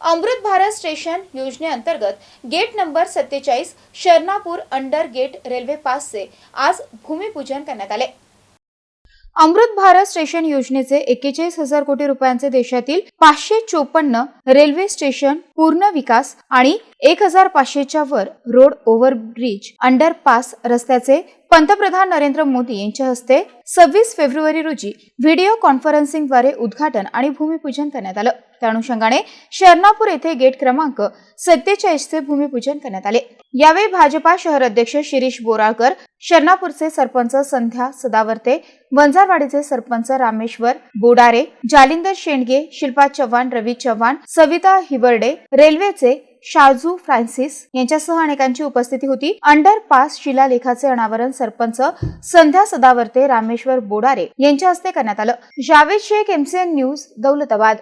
अमृत Bharat station योजनेअंतर्गत gate number सत्तेचाळीस Sharanapur under gate railway पासचे आज भूमिपूजन करण्यात आले. अमृत भारत स्टेशन योजनेचे एक्केचाळीस हजार कोटी रुपयांचे देशातील पाचशे चोपन्न रेल्वे स्टेशन पूर्ण विकास आणि एक हजार पाचशेच्या वर रोड ओव्हरब्रिज अंडरपास रस्त्याचे पंतप्रधान नरेंद्र मोदी यांच्या हस्ते सव्वीस फेब्रुवारी रोजी व्हिडिओ कॉन्फरन्सिंगद्वारे उद्घाटन आणि भूमिपूजन करण्यात आलं. त्या अनुषंगाने शरणापूर येथे गेट क्रमांक सत्तेचाळीसचे भूमिपूजन करण्यात आले. यावेळी भाजपा शहर अध्यक्ष शिरीष बोराळकर शरणापूरचे सरपंच संध्या सदावर्ते वंजारवाडीचे सरपंच रामेश्वर बोडारे जालिंदर शेंडगे शिल्पा चव्हाण रवी चव्हाण सविता हिबर्डे रेल्वेचे शाजू फ्रान्सिस यांच्यासह अनेकांची उपस्थिती होती. अंडर पास शिलालेखाचे अनावरण सरपंच संध्या सदावर्ते रामेश्वर बोडारे यांच्या हस्ते करण्यात आलं. Javed Shaikh MCN news Daulatabad.